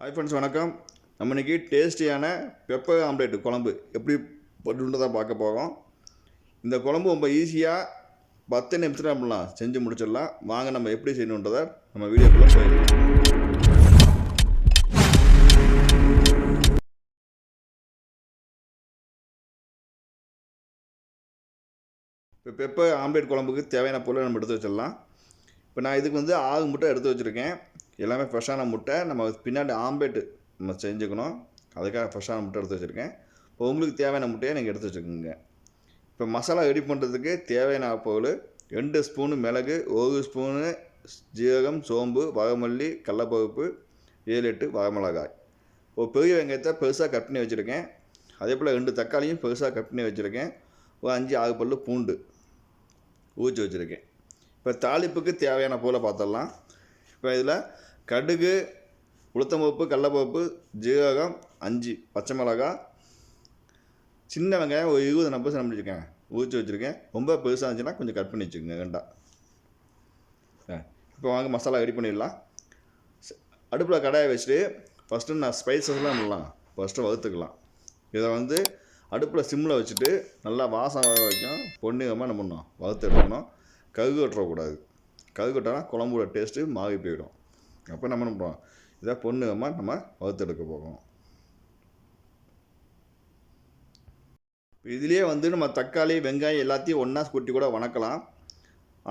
Hi friends வணக்கம். நம்ம இன்றைக்கி டேஸ்டியான பெப்பர் ஆம்லேட் குழம்பு எப்படி பண்ணுன்றதை பார்க்க போகிறோம் இந்த குழம்பு ரொம்ப ஈஸியாக பத்து நிமிஷத்தில் நம்மளாம் செஞ்சு முடிச்சிடலாம். வாங்க நம்ம எப்படி செய்யணுன்றதை நம்ம வீடியோக்குள்ளே போயிடலாம். இப்போ பெப்பர் ஆம்லேட் குழம்புக்கு தேவையான பொருளை நம்ம எடுத்து வச்சிடலாம். இப்போ நான் இதுக்கு வந்து ஆறு முட்டை எடுத்து வச்சுருக்கேன். எல்லாமே ஃப்ரெஷ்ஷான முட்டை. நம்ம பின்னாடி ஆம்லேட்டு நம்ம செஞ்சுக்கணும். அதுக்காக ஃப்ரெஷ்ஷான முட்டை எடுத்து வச்சுருக்கேன். இப்போ உங்களுக்கு தேவையான முட்டையை நீங்கள் எடுத்து வச்சுக்கோங்க. இப்போ மசாலா ரெடி பண்ணுறதுக்கு தேவையான பொருள் ரெண்டு ஸ்பூனு மிளகு ஒரு ஸ்பூனு ஜீரகம் சோம்பு வகமல்லி கடலப்பருப்பு ஏழு எட்டு வரமிளகாய். ஒரு பெரிய வெங்காயத்தை பெருசாக கட் பண்ணி வச்சுருக்கேன். அதே போல் ரெண்டு தக்காளியும் பெருசாக கட் பண்ணி வச்சுருக்கேன். ஒரு அஞ்சு ஆறு பல்லு பூண்டு ஊற்றி வச்சுருக்கேன். இப்போ தாளிப்புக்கு தேவையான பொருளை பார்த்துடலாம். இப்போ இதில் கடுகு உளுத்தம்பருப்பு கடலப்பருப்பு ஜீரகம் அஞ்சு பச்சை மிளகாய் சின்ன வெங்காயம் ஒரு இருபது நம்பர் சின்ன வச்சுருக்கேன் ஊற்றி வச்சுருக்கேன். ரொம்ப பெருசாக இருந்துச்சுன்னா கொஞ்சம் கட் பண்ணி வச்சுக்கோங்க ரெண்டா ஆ இப்போ வாங்க மசாலா ரெடி பண்ணிடலாம். அடுப்பில் கடாயை வச்சுட்டு ஃபஸ்ட்டு நான் ஸ்பைசஸ்லாம் பண்ணலாம். ஃபஸ்ட்டு வறுத்துக்கலாம். இதை வந்து அடுப்பில் சிம்மில் வச்சுட்டு நல்லா வாசம் வர வரைக்கும் பொன்னிறமாக என்ன பண்ணணும்? வறுத்து எடுக்கணும் கருகு வெட்டுறக்கூடாது கருகு குழம்போட டேஸ்ட்டு மாறி போயிடும். அப்போ நம்ம என்ன பண்ணுறோம் இதை பொண்ணுமா நம்ம வறுத்து எடுக்க போகிறோம் இதுலேயே வந்து நம்ம தக்காளி வெங்காயம் எல்லாத்தையும் ஒன்றா கொட்டி கூட வணக்கலாம்.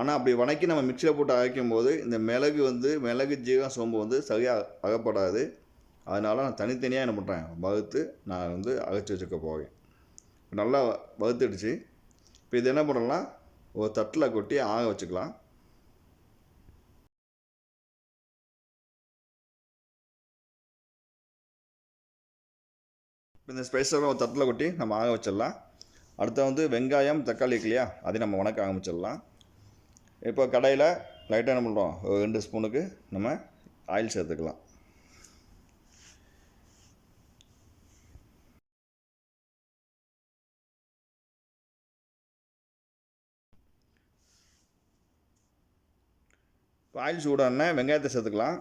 ஆனால் அப்படி வணக்கி நம்ம மிக்சியில் போட்டு அரைக்கும் போது இந்த மிளகு வந்து மிளகு ஜீரகம் சோம்பு வந்து சரியாக அகப்படாது. அதனால் நான் தனித்தனியாக என்ன பண்ணுறேன் வறுத்து நான் வந்து அரைச்சி வச்சுக்க போகிறேன் நல்லா வறுத்துடுச்சு. இப்போ இது என்ன பண்ணலாம்? ஒரு தட்டில் கொட்டி ஆக வச்சுக்கலாம். இந்த ஸ்பைஸெல்லாம் ஒரு தட்டில் கொட்டி நம்ம ஆக வச்சிடலாம். அடுத்து வந்து வெங்காயம் தக்காளி இருக்கு இல்லையா அதை நம்ம வணக்க ஆரம்பிச்சிடலாம். இப்போ கடையில் லைட்டாக என்ன பண்ணுறோம் ஒரு ரெண்டு ஸ்பூனுக்கு நம்ம ஆயில் சேர்த்துக்கலாம். இப்போ ஆயில் சூடான வெங்காயத்தை சேர்த்துக்கலாம்.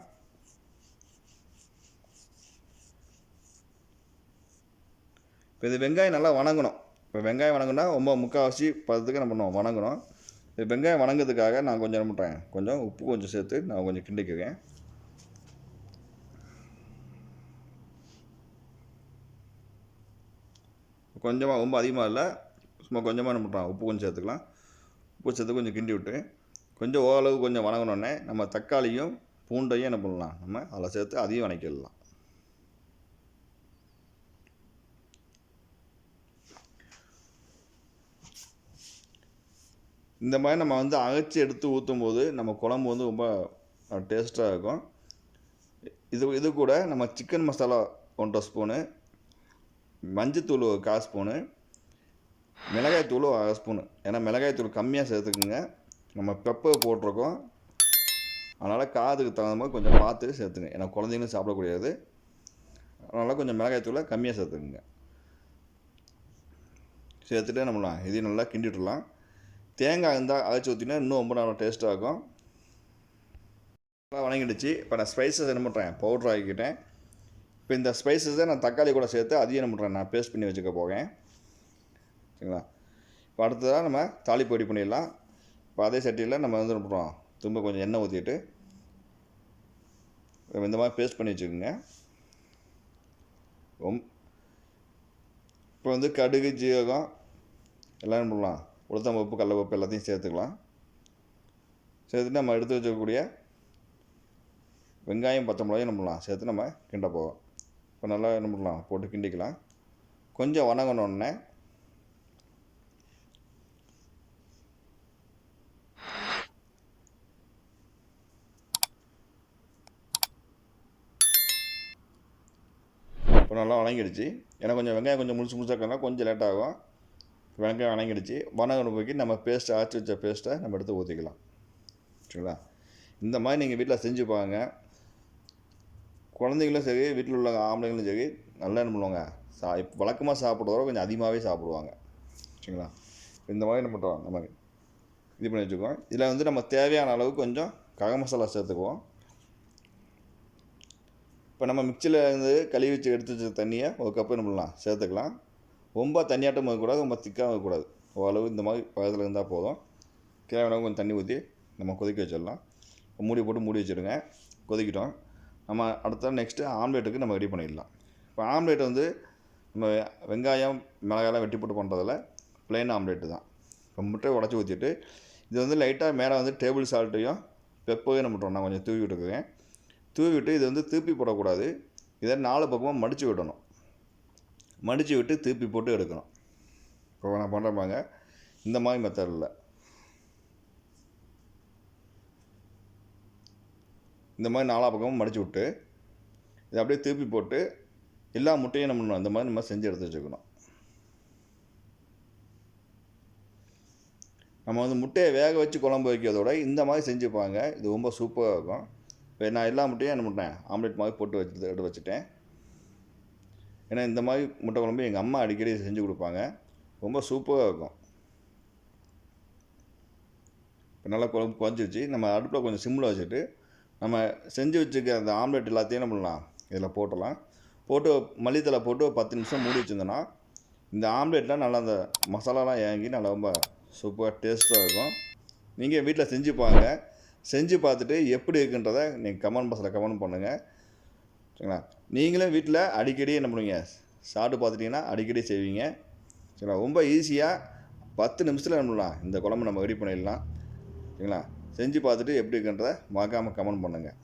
இப்போ இது வெங்காயம் நல்லா வணங்கணும். இப்போ வெங்காயம் வணங்கினா ரொம்ப முக்கால்வாசி பதத்துக்கு என்ன பண்ணுவோம்? வணங்கணும். இது வெங்காயம் வணங்குறதுக்காக நான் கொஞ்சம் என்ன பண்ணுறேன் கொஞ்சம் உப்பு கொஞ்சம் சேர்த்து நான் கொஞ்சம் கிண்டிக்குவேன் கொஞ்சமாக ரொம்ப அதிகமாக இல்லை. சும்மா கொஞ்சமாக என்ன பண்ணுறோம் உப்பு கொஞ்சம் சேர்த்துக்கலாம். உப்பு சேர்த்து கொஞ்சம் கிண்டி விட்டு கொஞ்சம் ஓரளவு கொஞ்சம் வணங்கினோடனே நம்ம தக்காளியும் பூண்டையும் என்ன பண்ணலாம்? நம்ம அதில் சேர்த்து அதையும் வணக்கிடலாம். இந்த மாதிரி நம்ம வந்து அரைச்சி எடுத்து ஊற்றும் போது நம்ம குழம்பு வந்து ரொம்ப டேஸ்ட்டாக இருக்கும். இது இது கூட நம்ம சிக்கன் மசாலா ஒன்றரை ஸ்பூனு மஞ்சத்தூள் ஒரு கால் ஸ்பூனு மிளகாய்த்தூள் ஒரு அரை ஸ்பூனு ஏன்னா மிளகாய்த்தூள் கம்மியாக சேர்த்துக்குங்க. நம்ம பெப்பர் போட்டிருக்கோம். அதனால் காதுக்கு தகுந்த மாதிரி கொஞ்சம் பார்த்து சேர்த்துங்க. ஏன்னா குழந்தைங்களும் சாப்பிடக்கூடியது. அதனால் கொஞ்சம் மிளகாய்த்தூளை கம்மியாக சேர்த்துக்குங்க. சேர்த்துட்டு நம்மளாம் இதையும் நல்லா கிண்டிட்டுலாம் தேங்காய் இருந்தால் அரைச்சி ஊற்றினா இன்னும் ரொம்ப நல்லா டேஸ்ட்டாக இருக்கும். நல்லா வணங்கிடுச்சு. இப்போ நான் ஸ்பைசஸ் என்ன பண்ணுறேன்? பவுட்ரு ஆக்கிக்கிட்டேன். இப்போ இந்த ஸ்பைசஸை நான் தக்காளி கூட சேர்த்து அதையும் என்ன பண்ணுறேன்? நான் பேஸ்ட் பண்ணி வச்சுக்க போகிறேன். சரிங்களா? இப்போ அடுத்ததாக நம்ம தாளிப்பு ரெடி பண்ணிடலாம். இப்போ அதே சட்டியில் நம்ம வந்து பண்ணுறோம்? திரும்ப கொஞ்சம் எண்ணெய் ஊற்றிட்டு இந்த மாதிரி பேஸ்ட் பண்ணி வச்சுக்கோங்க. ரொம் இப்போ வந்து கடுகு ஜீரகம் எல்லாம் என்ன பண்ணலாம்? உளுத்தம் பருப்பு கடலப்பருப்பு எல்லாத்தையும் சேர்த்துக்கலாம். சேர்த்துட்டு நம்ம எடுத்து வச்சக்கூடிய வெங்காயம் பச்சை மிளகாயும் என்ன பண்ணலாம்? சேர்த்து நம்ம கிண்ட போவோம் இப்போ நல்லா என்ன பண்ணலாம்? போட்டு கிண்டிக்கலாம். கொஞ்சம் வணங்கினோடனே இப்போ நல்லா வணங்கிடுச்சு. ஏன்னா கொஞ்சம் வெங்காயம் கொஞ்சம் முழுசு முழுசாக கொஞ்சம் லேட் ஆகும் வெங்காயம் வணங்கிடுச்சு வணங்கின போய் நம்ம பேஸ்ட்டை அரைச்சி வச்ச பேஸ்ட்டை நம்ம எடுத்து ஊற்றிக்கலாம் சரிங்களா? இந்த மாதிரி நீங்கள் வீட்டில் செஞ்சு பாருங்க. குழந்தைங்களும் சரி வீட்டில் உள்ள ஆம்பளைங்களும் சரி நல்லா என்ன பண்ணுவாங்க? சா இப்போ வழக்கமாக சாப்பிட்றதோட கொஞ்சம் அதிகமாகவே சாப்பிடுவாங்க. சரிங்களா? இந்த மாதிரி என்ன பண்ணுறோம் நம்ம இது பண்ணி வச்சுக்குவோம். இதில் வந்து நம்ம தேவையான அளவுக்கு கொஞ்சம் கக மசாலா சேர்த்துக்குவோம். இப்போ நம்ம மிக்சியில் இருந்து கழுவி வச்சு எடுத்து வச்ச தண்ணியை ஒரு கப்பு என்ன பண்ணலாம்? சேர்த்துக்கலாம். ரொம்ப தண்ணியாட்டம் வைக்கக்கூடாது ரொம்ப திக்காக வைக்கக்கூடாது ஓரளவு இந்த மாதிரி பக்கத்தில் இருந்தால் போதும். தேவையான கொஞ்சம் தண்ணி ஊற்றி நம்ம கொதிக்க வச்சிடலாம். மூடி போட்டு மூடி வச்சுடுங்க. கொதிக்கிட்டோம். நம்ம அடுத்த நெக்ஸ்ட்டு ஆம்லேட்டுக்கு நம்ம ரெடி பண்ணிடலாம். இப்போ ஆம்லேட் வந்து நம்ம வெங்காயம் மிளகாயெல்லாம் வெட்டி போட்டு பண்ணுறதில் plain ஆம்லேட்டு தான். இப்போ முட்டையை உடச்சி ஊற்றிட்டு இது வந்து லைட்டாக மேலே வந்து டேபிள் சால்ட்டையும் பெப்பையும் நம்ம நான் கொஞ்சம் தூவி விட்டுருக்கேன் தூவி விட்டு இது வந்து திருப்பி போடக்கூடாது. இதை நாலு பக்கமாக மடித்து விடணும். மடித்து விட்டு திருப்பி போட்டு எடுக்கணும். இப்போ நான் பண்ணுறப்பாங்க இந்த மாதிரி மெத்தடில் இந்த மாதிரி நாலா பக்கமும் மடித்து விட்டு இதை அப்படியே திருப்பி போட்டு எல்லா முட்டையும் நம்ம பண்ணணும் அந்த மாதிரி நம்ம செஞ்சு எடுத்து வச்சுக்கணும். நம்ம வந்து முட்டையை வேக வச்சு குழம்பு வைக்கிறதோட இந்த மாதிரி செஞ்சுப்பாங்க இது ரொம்ப சூப்பராக இருக்கும். இப்போ நான் எல்லா முட்டையும் என்ன பண்ணேன் ஆம்லேட் மாதிரி போட்டு வச்சு எடுத்து வச்சுட்டேன். ஏன்னா இந்த மாதிரி முட்டை குழம்பு எங்கள் அம்மா அடிக்கடி செஞ்சு கொடுப்பாங்க. ரொம்ப சூப்பராக இருக்கும். இப்போ நல்லா குழம்பு குறைஞ்சிருச்சு நம்ம அடுப்பில் கொஞ்சம் சிம்மில் வச்சுட்டு நம்ம செஞ்சு வச்சுருக்க அந்த ஆம்லெட் எல்லாத்தையும் என்ன பண்ணலாம்? இதில் போட்டலாம். போட்டு மல்லித்தலை போட்டு ஒரு பத்து நிமிஷம் மூடி வச்சிருந்தோன்னா இந்த ஆம்லெட்லாம் நல்லா அந்த மசாலாலாம் இறங்கி நல்லா ரொம்ப சூப்பராக டேஸ்ட்டாக இருக்கும். நீங்கள் வீட்டில் செஞ்சு பாருங்கள் செஞ்சு பார்த்துட்டு எப்படி இருக்குன்றதை நீங்கள் கமெண்ட் பாக்ஸில் கமெண்ட் பண்ணுங்கள் சரிங்களா? நீங்களும் வீட்டில் அடிக்கடி என்ன பண்ணுவீங்க? சாப்பிட்டு பார்த்துட்டிங்கன்னா அடிக்கடி செய்வீங்க. சரிங்களா? ரொம்ப ஈஸியாக பத்து நிமிஷத்தில் என்ன பண்ணலாம்? இந்த குழம்பு நம்ம ரெடி பண்ணிடலாம். சரிங்களா? செஞ்சு பார்த்துட்டு எப்படி இருக்குன்றதை மறக்காமல் கமெண்ட் பண்ணுங்கள்